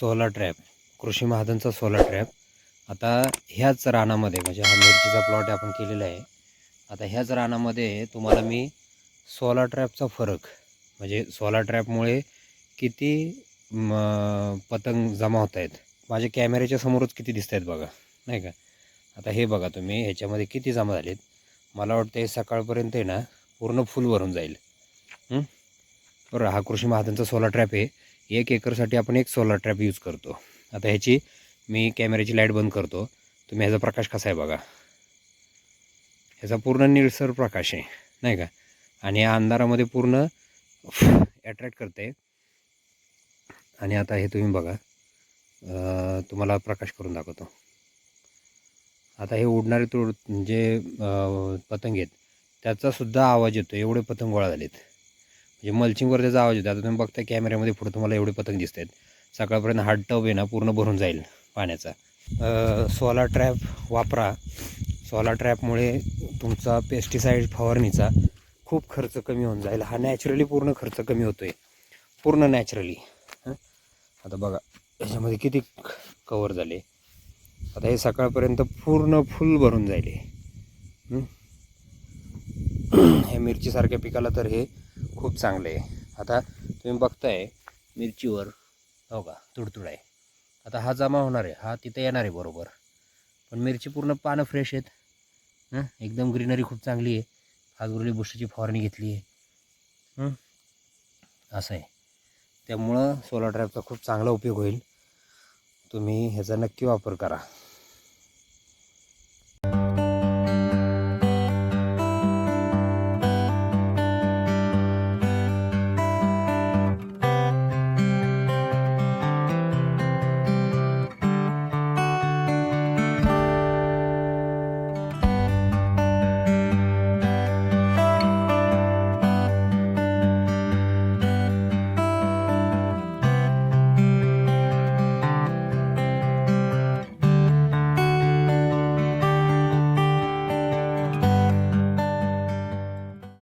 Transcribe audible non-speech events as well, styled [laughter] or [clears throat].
सोला ट्रॅप कृषी महाजनचा solar trap. आता ह्याच रानामध्ये म्हणजे हा मिरचीचा प्लॉट आपण केलेला आहे. आता ह्याच रानामध्ये तुम्हाला मी सोला ट्रॅपचा फरक म्हणजे सोला ट्रॅपमुळे किती म, पतंग जमा होत आहेत माझ्या कॅमेऱ्याच्या समोरच किती दिसत आहेत बघा नाही का? आता हे बघा तुम्ही ह्याच्यामध्ये किती जमा झालेत. मला वाटतं हे सकाळपर्यंत आहे ना पूर्ण फुल भरून जाईल. हं? बरं हा कृषी महाजनचा सोलार ट्रॅप आहे. एक एकरसाठी आपण एक सोलार ट्रॅप यूज करतो. आता ह्याची मी कॅमेऱ्याची लाइट बंद करतो. तुम्ही ह्याचा प्रकाश कसा आहे बघा. ह्याचा पूर्ण निळसर प्रकाश आहे नाही का? आणि या अंधारामध्ये पूर्ण अट्रॅक्ट करते. आणि आता हे तुम्ही बघा. तुम्हाला प्रकाश करून दाखवतो. आता हे उडणारे तुड जे पतंग आहेत त्याचासुद्धा आवाज येतो एवढे पतंग गोळा झालेत. म्हणजे मल्चिंगवर त्याचा आवाज होता आता तुम्ही बघता कॅमेऱ्यामध्ये पुढे तुम्हाला एवढे पतंग दिसत आहेत सकाळपर्यंत हा टब आहे ना पूर्ण भरून जाईल पाण्याचा. सोलार ट्रॅप वापरा. सोलार ट्रॅपमुळे तुमचा पेस्टिसाईड फवारणीचा खूप खर्च कमी होऊन जाईल. हा नॅचरली पूर्ण खर्च कमी होतो आहे पूर्ण नॅचरली आता बघा याच्यामध्ये किती कवर झाले? आता हे सकाळपर्यंत पूर्ण फुल भरून जाईल हे. हं? [clears throat] मिरचीसारख्या पिकाला तर हे खूप चांगलं आहे. आता तुम्ही बघताय मिरचीवर हो का तुडतुड आहे. आता हा जमा होणार आहे हा तिथे येणार आहे बरोबर. पण मिरची पूर्ण पानं फ्रेश आहेत. हां? एकदम ग्रीनरी खूप चांगली आहे. फाजगुरली बुष्टीची फवारणी घेतली आहे. असं आहे. त्यामुळं सोलार ड्राईव्हचा खूप चांगला उपयोग होईल. तुम्ही ह्याचा नक्की वापर करा.